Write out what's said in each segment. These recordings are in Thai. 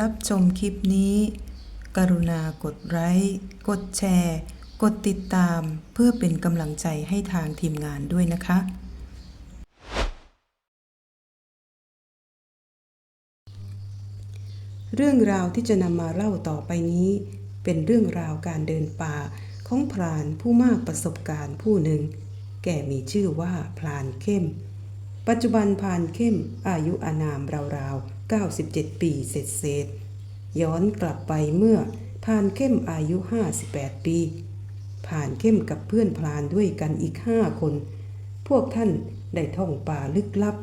รับชมคลิปนี้ กรุณากดไลค์กดแชร์ กดติดตามเพื่อเป็นกำลังใจให้ทางทีมงานด้วยนะคะ เรื่องราวที่จะนำมาเล่าต่อไปนี้ เป็นเรื่องราวการเดินป่าของพรานผู้มากประสบการณ์ผู้หนึ่ง แก่มีชื่อว่าพรานเข้ม ปัจจุบันพรานเข้มอายุอานามราวๆ97 ปีเศษเศษ ย้อนกลับไปเมื่อพรานเข้มอายุ 58 ปี ผ่านเข้มกับเพื่อนพรานด้วยกันอีกห้าคน พวกท่านได้ท่องป่าลึกลับ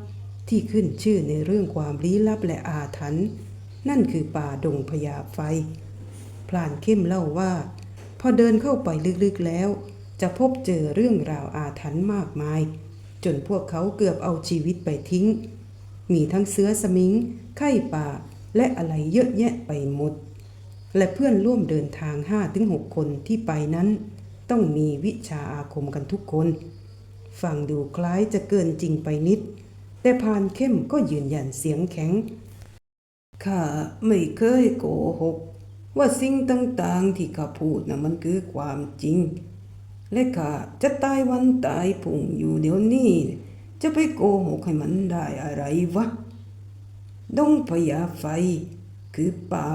ที่ขึ้นชื่อในเรื่องความลี้ลับและอาถรรพ์นั่นคือป่าดงพญาไฟ พลานเข้มเล่าว่า พอเดินเข้าไปลึกๆแล้ว จะพบเจอเรื่องราวอาถรรพ์มากมาย จนพวกเขาเกือบเอาชีวิตไปทิ้ง มีทั้งเสือสมิง ไข่ป่า และอะไรเยอะแยะไปหมด และเพื่อนร่วมเดินทางห้าถึงหกคนที่ไปนั้น ต้องมีวิชาอาคมกันทุกคน ฟังดูคล้ายจะเกินจริงไปนิด แต่พานเข้มก็ยืนยันเสียงแข็ง ข้าไม่เคยโกหก ว่าสิ่งต่างๆที่ข้าพูดนะมันคือความจริง และข้าจะตายวันตายผุ่งอยู่เดี๋ยวนี้จะไปโกหกให้มันได้อะไรวะ ดงพญาไฟ คือป่า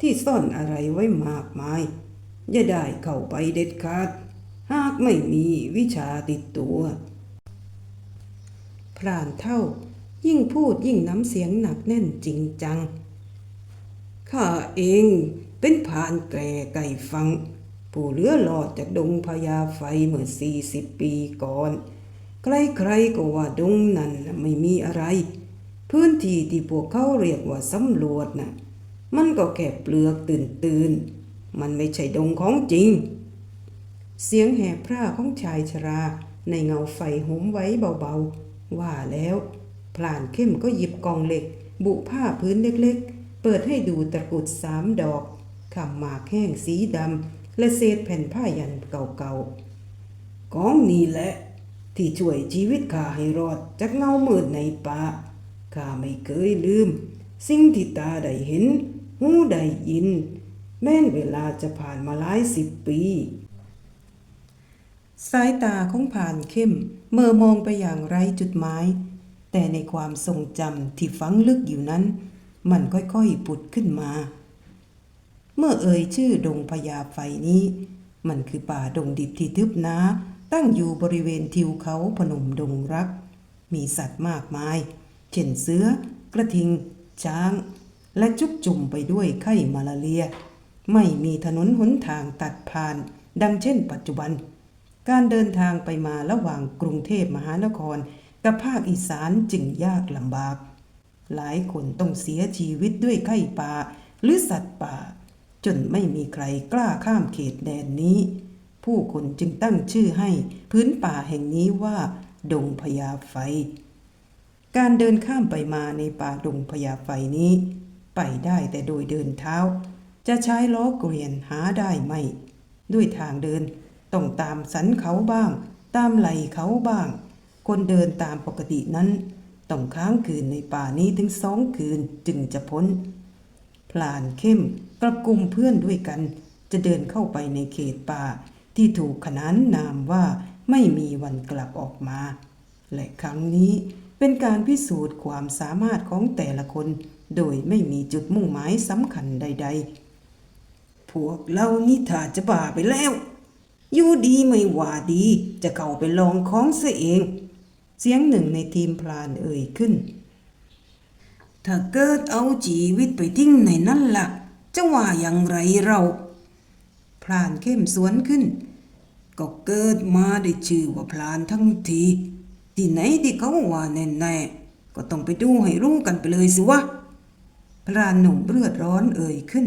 ที่ซ่อนอะไรไว้มากมาย อย่าได้เข้าไปเด็ดขาด หากไม่มีวิชาติดตัว พรานเท่ายิ่งพูดยิ่งน้ำเสียงหนักแน่นจริงจัง ข้าเองเป็นผานแก่ไก่ฟัง ผู้เลือหลอดจากดงพญาไฟเมื่อสี่สิบปีก่อน ใครๆก็ว่าดงนั้นไม่มีอะไร พื้นที่ที่พวกเขาเรียกว่าสำรวจน่ะ มันก็แค่เปลือกตื่นๆมันไม่ใช่ดงของจริง เสียงแห่พร่าของชายชรา ในเงาไฟหมไว้เบาๆ ว่าแล้วพลานเข้มก็หยิบกองเหล็ก บุผ้าพื้นเล็กๆ เปิดให้ดูตะกรุดสามดอกคำหมากแห้งสีดำและเศษแผ่นผ้ายันเก่าๆ กองนี้แหละ ที่ช่วยชีวิตข้าให้รอดจากเงามืดในป่า ข้าไม่เคยลืม สิ่งที่ตาได้เห็น หูได้ยิน แม้นเวลาจะผ่านมาหลายสิบปีสายตาของผ่านเข้ม เมื่อมองไปอย่างไร้จุดหมาย แต่ในความทรงจำที่ฝังลึกอยู่นั้น มันค่อยๆผุดขึ้นมา เมื่อเอ่ยชื่อดงพญาไฟนี้ มันคือป่าดงดิบที่ทึบหนาตั้งอยู่บริเวณทิวเขาพนมดงรัก มีสัตว์มากมาย เช่นเสือกระทิง ช้าง และจุกจุ่มไปด้วยไข้มาลาเรีย ไม่มีถนนหนทางตัดผ่าน ดังเช่นปัจจุบัน การเดินทางไปมาระหว่างกรุงเทพมหานคร กับภาคอีสานจึงยากลำบาก หลายคนต้องเสียชีวิตด้วยไข้ป่าหรือสัตว์ป่า จนไม่มีใครกล้าข้ามเขตแดนนี้ ผู้คนจึงตั้งชื่อให้พื้นป่าแห่งนี้ว่า ดงพญาไฟ การเดินข้ามไปมาในป่าดงพญาไฟนี้ ไปได้แต่โดยเดินเท้า จะใช้ล้อเกวียนหาได้ไม่ ด้วยทางเดินต้องตามสันเขาบ้าง ตามไหลเขาบ้าง คนเดินตามปกตินั้นต้องค้างคืนในป่านี้ถึงสองคืนจึงจะพ้น พลานเข้มกับกลุ่มเพื่อนด้วยกัน จะเดินเข้าไปในเขตป่า ที่ถูกขนานนามว่าไม่มีวันกลับออกมา และครั้งนี้ เป็นการพิสูจน์ความสามารถของแต่ละคน โดยไม่มีจุดมุ่งหมายสำคัญใด ๆ พวกเรานี่ถ้าจะบ้าไปแล้ว อยู่ดีไม่ว่าดี จะเข้าไปลองของเสียเอง เสียงหนึ่งในทีมพลานเอ่ยขึ้น ถ้าเกิดเอาชีวิตไปทิ้งในนั้นละ่ะ จะว่าอย่างไรเรา พลานเข้มสวนขึ้น ก็เกิดมาได้ชื่อว่าพลานทั้งที ที่ไหนที่เขาว่าแน่ๆก็ต้องไปดูให้รู้กันไปเลยสิวะ พรานหนุ่มเลือดร้อนเอ่ยขึ้น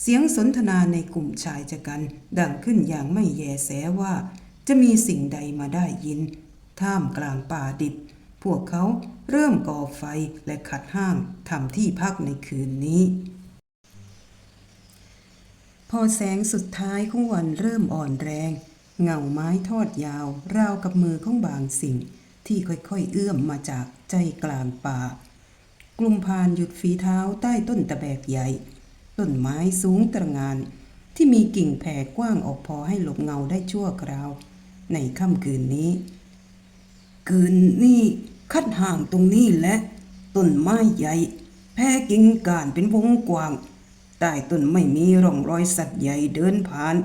เสียงสนทนาในกลุ่มชายชะกัน ดังขึ้นอย่างไม่แยแสว่า จะมีสิ่งใดมาได้ยิน ท่ามกลางป่าดิบ พวกเขาเริ่มก่อไฟและขัดห้างทำที่พักในคืนนี้ พอแสงสุดท้ายของวันเริ่มอ่อนแรง เงาไม้ทอดยาว ราวกับมือของบางสิ่ง ที่ค่อยๆเอื้อมมาจากใจกลางป่า กลุ่มพานหยุดฝีเท้าใต้ต้นตะแบกใหญ่ ต้นไม้สูงตระงาน ที่มีกิ่งแผ่กว้างออกพอให้หลบเงาได้ชั่วคราว ในค่ำคืนนี้ คืนนี้คัดห่างตรงนี้และ ต้นไม้ใหญ่แพ่กิ่งก่านเป็นวงกว้างใต้ต้นไม่มีร่องรอยสัตว์ใหญ่เดินผ่าน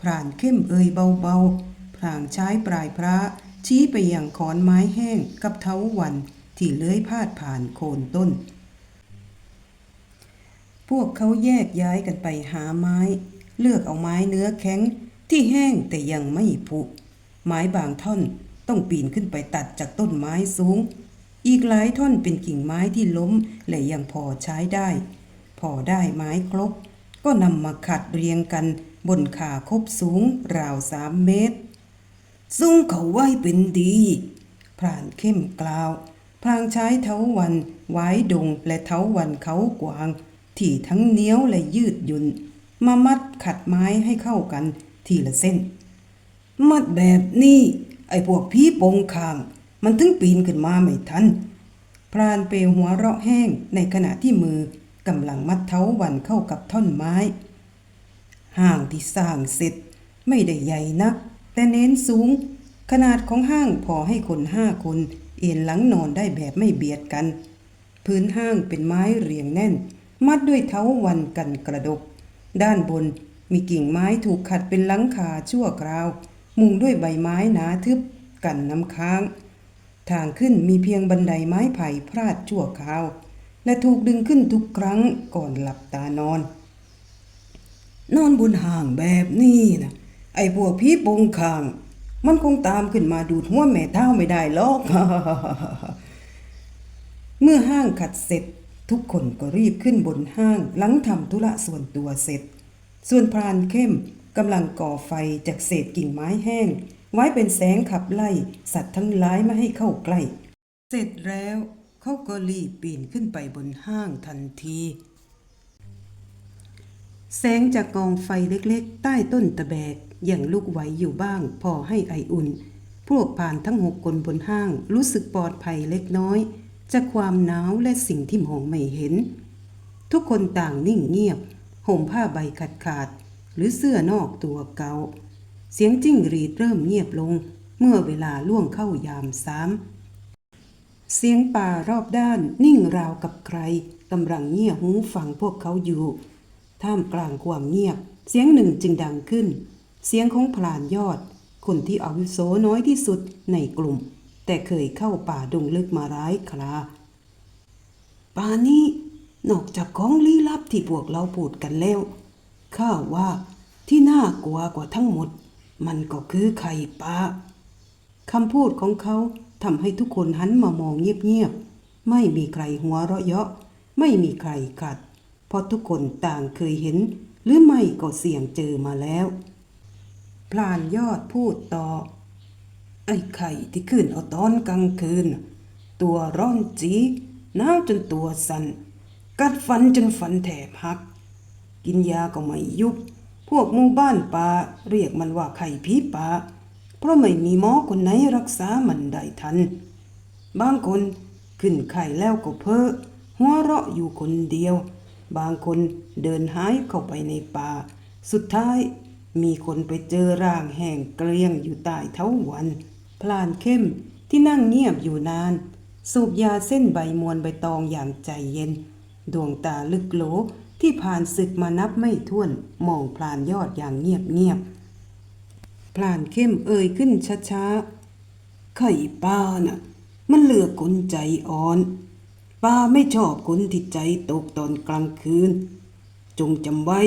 พรานเข้มเอ่ยเบาๆพลางใช้ปลายพระ ชี้ไปยังขอนไม้แห้งกับเท้าวันที่เลื้อยพาดผ่านโคนต้น พวกเขาแยกย้ายกันไปหาไม้ เลือกเอาไม้เนื้อแข็งที่แห้งแต่ยังไม่ผุ ไม้บางท่อนต้องปีนขึ้นไปตัดจากต้นไม้สูง อีกหลายท่อนเป็นกิ่งไม้ที่ล้มและยังพอใช้ได้ พอได้ไม้ครบ ก็นำมาขัดเรียงกันบนขาคบสูงราวสามเมตร ซุ้งเขาไว้เป็นดีพรานเข้มกล่าวพลางใช้เท้าวันไว้ดงและเท้าวันเขากวาง ที่ทั้งเหนียวและยืดหยุ่น มามัดขัดไม้ให้เข้ากันทีละเส้น มัดแบบนี้ ไอ้พวกพี่โปงคาง มันถึงปีนขึ้นมาไม่ทัน พรานเปหัวเราะแห้งในขณะที่มือกำลังมัดเท้าวันเข้ากับท่อนไม้ ห้างที่สร้างเสร็จไม่ได้ใหญ่นัก แต่เน้นสูง ขนาดของห้างพอให้คนห้าคนเอนหลังนอนได้แบบไม่เบียดกัน พื้นห้างเป็นไม้เรียงแน่น มัดด้วยเท้าวันกันกระดก ด้านบนมีกิ่งไม้ถูกขัดเป็นหลังคาชั่วคราว มุงด้วยใบไม้หนาทึบกันน้ำค้าง ทางขึ้นมีเพียงบันไดไม้ไผ่พราดชั่วคราว และถูกดึงขึ้นทุกครั้งก่อนหลับตานอน นอนบนห่างแบบนี้นะ ไอ้พวกพี่ปงคาง มันคงตามขึ้นมาดูดหัวแม่เท้าไม่ได้หรอก เมื่อห้างขัดเสร็จ ทุกคนก็รีบขึ้นบนห้างหลังทำธุระส่วนตัวเสร็จ ส่วนพรานเข้มกำลังก่อไฟจากเศษกิ่งไม้แห้ง ไว้เป็นแสงขับไล่ สัตว์ทั้งหลายไม่ให้เข้าใกล้ เสร็จแล้วเขาก็รีบปีนขึ้นไปบนห้างทันที แสงจากกองไฟเล็กๆ ใต้ต้นตะแบกยังลุกไหวอยู่บ้าง พอให้ไออุ่น พวกผ่านทั้งหกคนบนห้าง รู้สึกปลอดภัยเล็กน้อย จากความหนาวและสิ่งที่มองไม่เห็น ทุกคนต่างนิ่งเงียบห่มผ้าใบขาดขาดๆหรือเสื้อนอกตัวเกาเสียงจิ้งหรีดเริ่มเงียบลง เมื่อเวลาล่วงเข้ายามสามเสียงป่ารอบด้านนิ่งราวกับใครกำลังเงียบหูฟังพวกเขาอยู่ ท่ามกลางความเงียบ เสียงหนึ่งจึงดังขึ้น เสียงของพลานยอด คนที่อาวุโสน้อยที่สุดในกลุ่ม แต่เคยเข้าป่าดงลึกมาร้ายคราป่านี้นอกจากของลี้ลับที่พวกเราพูดกันแล้วข้าว่าที่น่ากลัวกว่าทั้งหมด มันก็คือไข่ปลาคำพูดของเขาทำให้ทุกคนหันมามองเงียบๆ ไม่มีใครหัวเราะเยาะ ไม่มีใครขัด เพราะทุกคนต่างเคยเห็น หรือไม่ก็เสี่ยงเจอมาแล้ว พลานยอดพูดต่อ ไอ้ไข่ที่ขึ้นเอาตอนกลางคืน ตัวร้อนจีหนาวจนตัวสัน่นกัดฟันจนฟันแถบหัก กินยาก็ไม่ยุบ พวกหมู่บ้านป่าเรียกมันว่าไข่ผีป่าเพราะไม่มีหมอคนไหนรักษามันได้ทัน บางคนขึ้นไข่แล้วก็เพ้อหัวเราะอยู่คนเดียว บางคนเดินหายเข้าไปในป่า สุดท้ายมีคนไปเจอร่างแห้งเกรียงอยู่ใต้เท้าวัน พลานเข้มที่นั่งเงียบอยู่นาน สูบยาเส้นใบมวนใบตองอย่างใจเย็น ดวงตาลึกโหลที่ผ่านศึกมานับไม่ถ้วนมองพลานยอดอย่างเงียบเงียบพลานเข้มเอ่ยขึ้นช้าๆไข่ปลาน่ะ มันเลือกคนใจอ่อน ปลาไม่ชอบคนที่ใจตกตอนกลางคืน จงจำไว้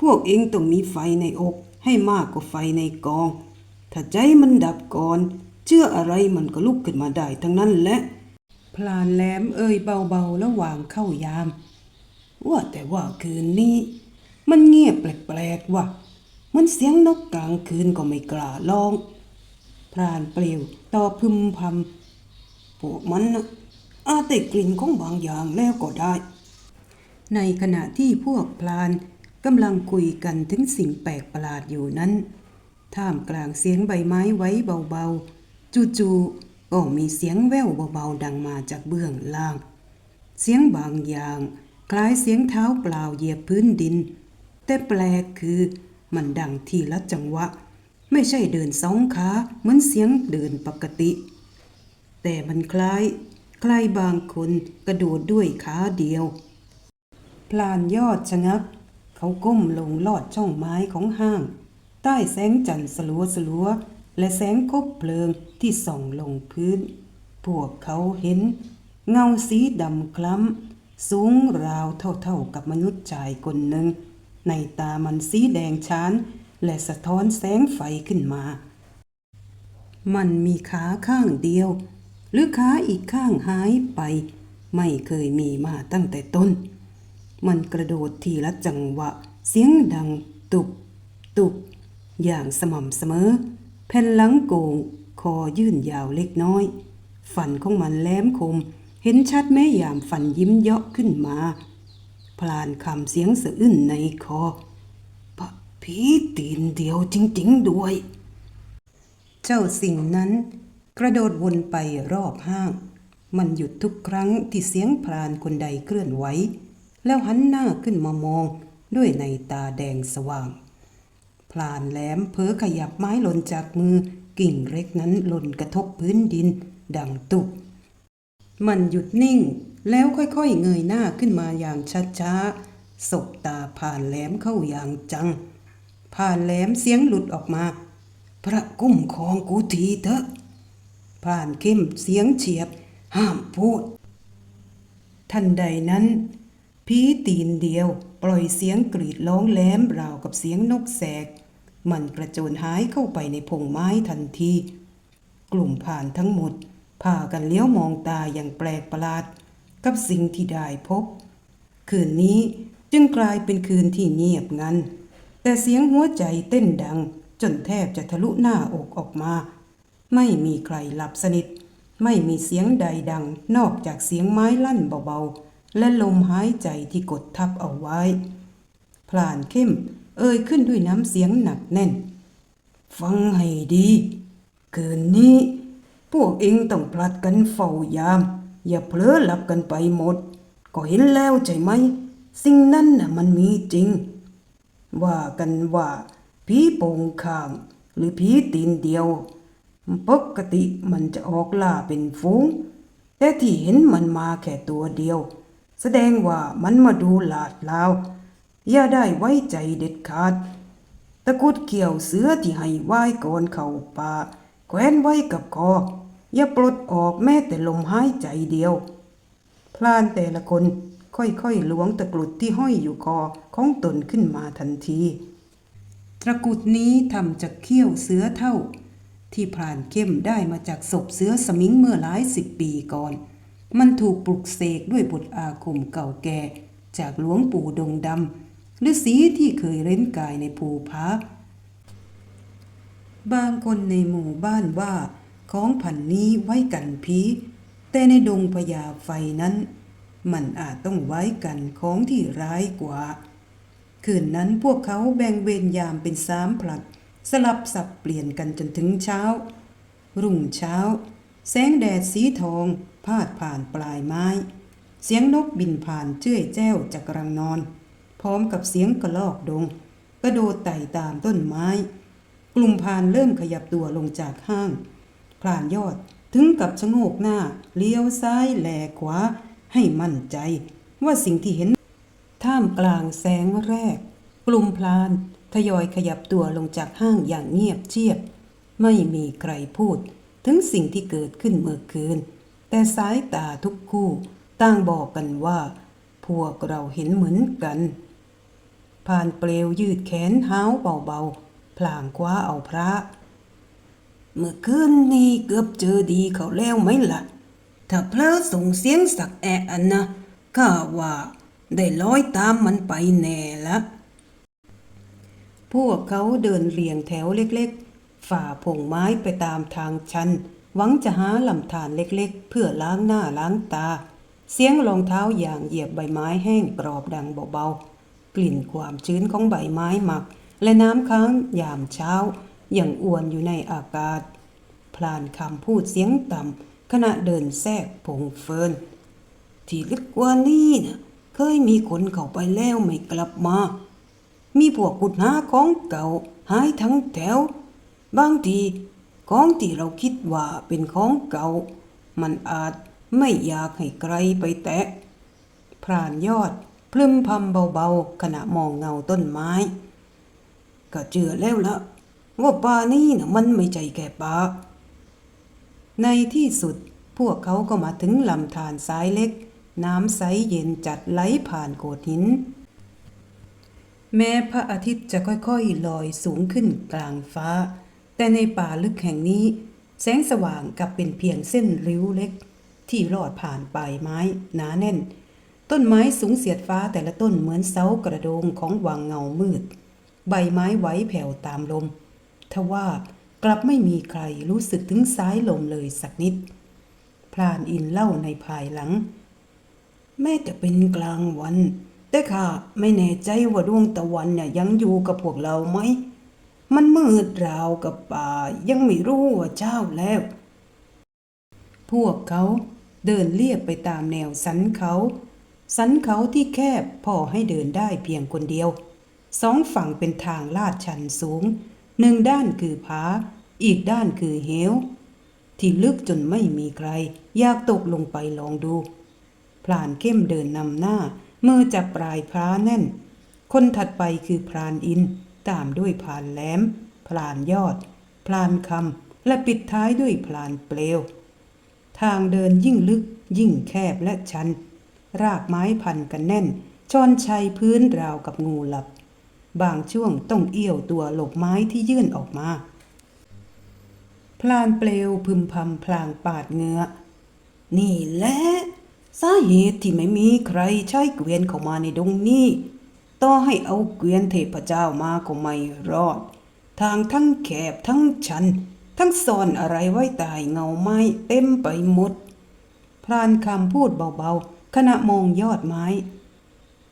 พวกเองต้องมีไฟในอกให้มากกว่าไฟในกอง ถ้าใจมันดับก่อน เชื่ออะไรมันก็ลุกขึ้นมาได้ทั้งนั้นแหละพลานแหลมเอ่ยเบาๆระหว่างเข้ายาม ว่าแต่ว่าคืนนี้ มันเงียบแปลกๆว่ะ มันเสียงนกกลางคืนก็ไม่กล้าร้อง พรานเปลี่ยวตอบพึมพำพวกมันนะ อาจได้กลิ่นของบางอย่างแล้วก็ได้ ในขณะที่พวกพลานกำลังคุยกันถึงสิ่งแปลกประหลาดอยู่นั้น ท่ามกลางเสียงใบไม้ไว้เบาๆ จู่ๆก็มีเสียงแว่วเบาๆดังมาจากเบื้องล่าง เสียงบางอย่าง คล้ายเสียงเท้าเปล่าเหยียบพื้นดิน แต่แปลกคือมันดังทีละจังหวะ ไม่ใช่เดินสองขาเหมือนเสียงเดินปกติ แต่มันคล้าย ใคล้บางคนกระโดดด้วยขาเดียว พลานยอดชะงัก เขาก้มลงลอดช่องไม้ของห้าง ใต้แสงจันทร์สลัวสลัวๆและแสงคบเพลิงที่ส่องลงพื้น พวกเขาเห็น เงาสีดำคล้ำ สูงราวเท่าๆกับมนุษย์ชายคนหนึ่ง ในตามันสีแดงชานและสะท้อนแสงไฟขึ้นมา มันมีขาข้างเดียว หรือขาอีกข้างหายไป ไม่เคยมีมาตั้งแต่ต้น มันกระโดดทีละจังหวะ เสียงดังตุบ ตุบ อย่างสม่ำเสมอ แผ่นหลังโกง คอยื่นยาวเล็กน้อย ฟันของมันแหลมคม เห็นชัดแม้ยามฟันยิ้มเยาะขึ้นมา พลานคำเสียงสะอื้นในคอพะผีตีนเดียวจริง ๆ ด้วย เจ้าสิ่งนั้น กระโดดวนไปรอบห้าง มันหยุดทุกครั้งที่เสียงพรานคนใดเคลื่อนไหวแล้วหันหน้าขึ้นมามองด้วยในตาแดงสว่าง พลานแหลมเผลอขยับไม้หล่นจากมือกิ่งเล็กนั้นหล่นกระทบพื้นดิน ดังตุบมันหยุดนิ่งแล้วค่อยๆเงยหน้าขึ้นมาอย่างช้าๆ สบตาผ่านแหลมเข้าอย่างจัง ผ่านแหลมเสียงหลุดออกมา พระกุ้มของกูทีเถอะ ผ่านเข้มเสียงเฉียบ ห้ามพูด ทันใดนั้น ผีตีนเดียวปล่อยเสียงกรีดร้องแหลมราวกับเสียงนกแสก มันกระโจนหายเข้าไปในพงไม้ทันที กลุ่มผ่านทั้งหมดพากันเลี้ยวมองตาอย่างแปลกประหลาด กับสิ่งที่ได้พบ คืนนี้จึงกลายเป็นคืนที่เงียบงันแต่เสียงหัวใจเต้นดังจนแทบจะทะลุหน้าอกออกมา ไม่มีใครหลับสนิท ไม่มีเสียงใดดัง นอกจากเสียงไม้ลั่นเบาๆ และลมหายใจที่กดทับเอาไว้ พลานเข้ม เอ่ยขึ้นด้วยน้ำเสียงหนักแน่น ฟังให้ดีคืนนี้ พวกเองต้องผลัดกันเฝ้ายาม อย่าเผลอหลับกันไปหมด ก็เห็นแล้วใช่ไหม สิ่งนั้นน่ะมันมีจริง ว่ากันว่าผีโป่งข้างหรือผีตีนเดียว ปกติมันจะออกล่าเป็นฝูง แต่ที่เห็นมันมาแค่ตัวเดียว แสดงว่ามันมาดูลาดลาว อย่าได้ไว้ใจเด็ดขาด ตะกรุดเกี่ยวเสือที่ให้ไหว้ก่อนเข้าป่าแขวนไว้กับคอ อย่าปลดออกแม้แต่ลมหายใจเดียว พลานแต่ละคนค่อยๆล้วงตะกรุดที่ห้อยอยู่คอของตนขึ้นมาทันที ตะกรุดนี้ทำจากเขี้ยวเสือเท่า ที่พรานเข้มได้มาจากศพเสือสมิงเมื่อหลายสิบปีก่อน มันถูกปลุกเสกด้วยบทอาคมเก่าแก่ จากหลวงปู่ดงดำฤาษีที่เคยเร้นกายในภูผาบางคนในหมู่บ้านว่าของพันนี้ไว้กันผีแต่ในดงพญาไฟนั้น มันอาจต้องไว้กันของที่ร้ายกว่า คืนนั้นพวกเขาแบ่งเวรยามเป็นสามผลัด สลับสับเปลี่ยนกันจนถึงเช้า รุ่งเช้า แสงแดดสีทองพาดผ่านปลายไม้ เสียงนกบินผ่านเจ้ยแจ้วจากรังนอน พร้อมกับเสียงกระลอกดง กระโดดไต่ตามต้นไม้ กลุ่มพานเริ่มขยับตัวลงจากห้างพรานยอดถึงกับชะโงกหน้า เลี้ยวซ้ายแหลขวา ให้มั่นใจ ว่าสิ่งที่เห็น ท่ามกลางแสงแรก กลุ่มพลาน ทยอยขยับตัวลงจากห้างอย่างเงียบเชียบ ไม่มีใครพูด ถึงสิ่งที่เกิดขึ้นเมื่อคืน แต่สายตาทุกคู่ต่างบอกกันว่า พวกเราเห็นเหมือนกันผ่านเปลวยืดแขนเท้าเบาๆพลางคว้าเอาพระ เมื่อคืนนี้เกือบเจอดีเขาแล้วไหมล่ะ ถ้าเพลอส่งเสียงสักแอะอันนะข้าว่า ได้ร้อยตามมันไปแน่ละ พวกเขาเดินเรียงแถวเล็กๆ ฝ่าพงไม้ไปตามทางชัน หวังจะหาลำธารเล็กๆ เพื่อล้างหน้าล้างตา เสียงรองเท้าอย่างเหยียบใบไม้แห้งกรอบดังเบาๆ กลิ่นความชื้นของใบไม้หมัก และน้ำค้างยามเช้าอย่างอวนอยู่ในอากาศ พลานคำพูดเสียงต่ำขณะเดินแทรกพงเฟินที่ลึกกว่านี้นะเคยมีคนเข้าไปแล้วไม่กลับมา มีพวกกุดหาของเก่าหายทั้งแถว บางทีของที่เราคิดว่าเป็นของเก่า มันอาจไม่อยากให้ใครไปแตะ พรานยอดพลึมพำเบาๆ ขณะมองเงาต้นไม้ ก็เจือแล้วละว่าป่านี้นะมันไม่ใจแก่ป่าในที่สุดพวกเขาก็มาถึงลำธารสายเล็ก น้ำใสเย็นจัดไหลผ่านโขดหิน แม้พระอาทิตย์จะค่อยๆลอยสูงขึ้นกลางฟ้า แต่ในป่าลึกแห่งนี้ แสงสว่างกลับเป็นเพียงเส้นริ้วเล็ก ที่ลอดผ่านปลายไม้หนาแน่น ต้นไม้สูงเสียดฟ้าแต่ละต้นเหมือนเสากระโดงของวังเงามืด ใบไม้ไหวแผ่วตามลมทว่ากลับไม่มีใครรู้สึกถึงสายลมเลยสักนิด พรานอินเล่าในภายหลัง แม้จะเป็นกลางวัน แต่ข้าไม่แน่ใจว่าดวงตะวันเนี่ยยังอยู่กับพวกเราไหม มันมืดราวกับป่า ยังไม่รู้ว่าเจ้าแล้ว พวกเขาเดินเลียบไปตามแนวสันเขา สันเขาที่แคบพอให้เดินได้เพียงคนเดียว สองฝั่งเป็นทางลาดชันสูง หนึ่งด้านคือผา อีกด้านคือเหว ที่ลึกจนไม่มีใคร อยากตกลงไปลองดู พลานเข้มเดินนำหน้า มือจับปลายพระแน่น คนถัดไปคือพรานอิน ตามด้วยพลานแหลมพลานยอดพลานคำ และปิดท้ายด้วยพลานเปลว ทางเดินยิ่งลึก ยิ่งแคบและชัน รากไม้พันกันแน่นชอนชัยพื้นราวกับงูหลับ บางช่วงต้องเอี้ยวตัวหลบไม้ที่ยื่นออกมา พลานเปลวพึมพำพลางปาดเงือนี่แหละ สาเหตุที่ไม่มีใครใช้เกวียนเข้ามาในดงนี้ต่อให้เอาเกวียนเทพเจ้ามาก็ไม่รอด ทางทั้งแคบทั้งชัน ทั้งซ่อนอะไรไว้ใตายเงาไม้เต็มไปหมด พรานคำพูดเบาๆ ขณะมองยอดไม้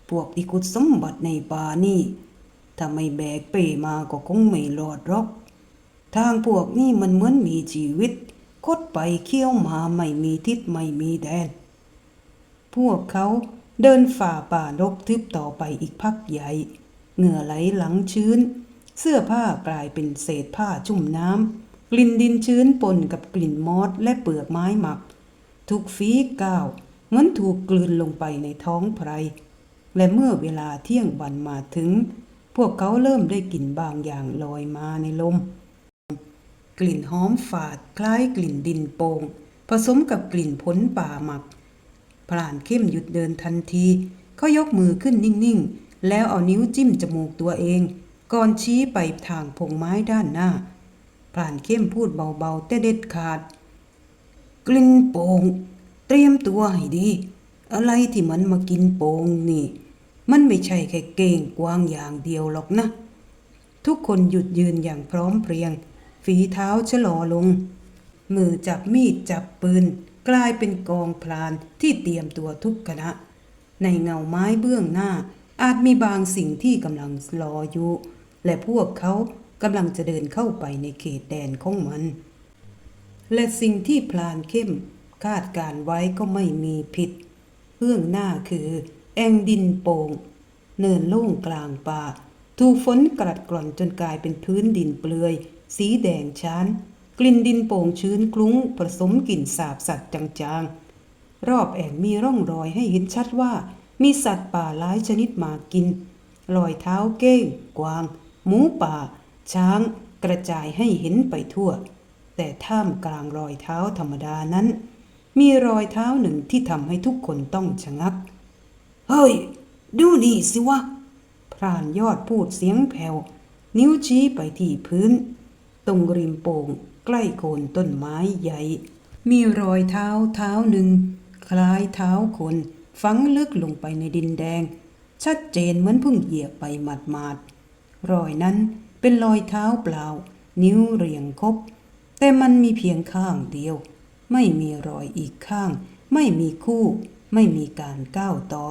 พวกที่ขุดสมบัติในป่านี่ ถ้าไม่แบกเป้มาก็คงไม่รอดหรอก ทางพวกนี่มันเหมือนมีชีวิต คดไปเคี้ยวมาไม่มีทิศไม่มีแดน พวกเขาเดินฝ่าป่ารกทึบต่อไปอีกพักใหญ่ เหงื่อไหลหลังชื้น เสื้อผ้ากลายเป็นเศษผ้าชุ่มน้ำ กลิ่นดินชื้นปนกับกลิ่นมอสและเปลือกไม้หมัก ทุกฝีก้าวเหมือนถูกกลืนลงไปในท้องไพร และเมื่อเวลาเที่ยงวันมาถึง พวกเขาเริ่มได้กลิ่นบางอย่างลอยมาในลม กลิ่นหอมฝาดคล้ายกลิ่นดินโปง่งผสมกับกลิ่นผลป่าหมัก พลานเข้มหยุดเดินทันทีเขายกมือขึ้นนิ่งๆ แล้วเอานิ้วจิ้มจมูกตัวเอง ก่อนชี้ไปทางพงไม้ด้านหน้าพลานเข้มพูดเบาๆ แต่เด็ดขาด กลิ่นโป่งเตรียมตัวให้ดี อะไรที่มันมากินโป่งนี่ มันไม่ใช่แค่เก่งกวางอย่างเดียวหรอกนะ ทุกคนหยุดยืนอย่างพร้อมเพรียง ฝีเท้าชะลอลง มือจับมีดจับปืน กลายเป็นกองพลานที่เตรียมตัวทุกคณะ ในเงาไม้เบื้องหน้า อาจมีบางสิ่งที่กำลังรออยู่ และพวกเขากำลังจะเดินเข้าไปในเขตแดนของมัน และสิ่งที่พลานเข้มคาดการไว้ก็ไม่มีผิด เบื้องหน้าคือแองดินโปง่งเนินโล่งกลางป่า ถูกฝนกรัดกร่อนจนกลายเป็นพื้นดินเปลือย สีแดงช้าน กลิ่นดินโป่งชื้นคลุ้งผสมกลิ่นสาบสัตว์จางๆ รอบแอ่งมีร่องรอยให้เห็นชัดว่า มีสัตว์ป่าหลายชนิดมากินรอยเท้าเก้ง กวาง หมูป่า ช้าง กระจายให้เห็นไปทั่ว แต่ท่ามกลางรอยเท้าธรรมดานั้น มีรอยเท้าหนึ่งที่ทำให้ทุกคนต้องชะงัก เฮ้ย ดูนี่สิวะ พรานยอดพูดเสียงแผ่ว นิ้วชี้ไปที่พื้น ตรงริมโป่ง ใกล้โคนต้นไม้ใหญ่ มีรอยเท้าเท้าหนึ่ง คล้ายเท้าคนฝังลึกลงไปในดินแดง ชัดเจนเหมือนเพิ่งเหยียบไปหมาดๆรอยนั้นเป็นรอยเท้าเปล่า นิ้วเรียงครบแต่มันมีเพียงข้างเดียว ไม่มีรอยอีกข้าง ไม่มีคู่ ไม่มีการก้าวต่อ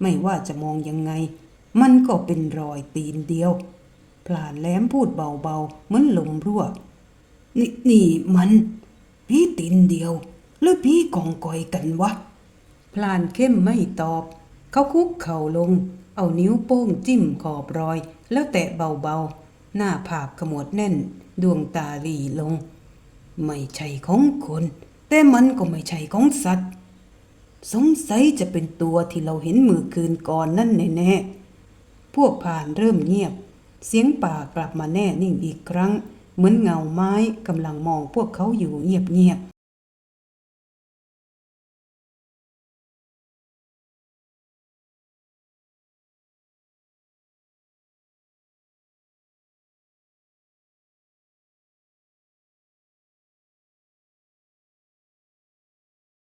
ไม่ว่าจะมองยังไง มันก็เป็นรอยตีนเดียวพลานแหลมพูดเบาๆเหมือนลมรั่ว นี่นี่มันพี่ตีนเดียวหรือพี่กองกอยกันวะ พลานเข้มไม่ตอบ เขาคุกเข่าลง เอานิ้วโป้งจิ้มขอบรอย แล้วแตะเบาๆ หน้าผากขมวดแน่น ดวงตาหลีลง ไม่ใช่ของคน แต่มันก็ไม่ใช่ของสัตว์ สงสัยจะเป็นตัวที่เราเห็นมือคืนก่อนนั่นแน่ๆพวกผ่านเริ่มเงียบ เสียงป่ากลับมาแน่นิ่งอีกครั้ง เหมือนเงาไม้กำลังมองพวกเขาอยู่เงียบ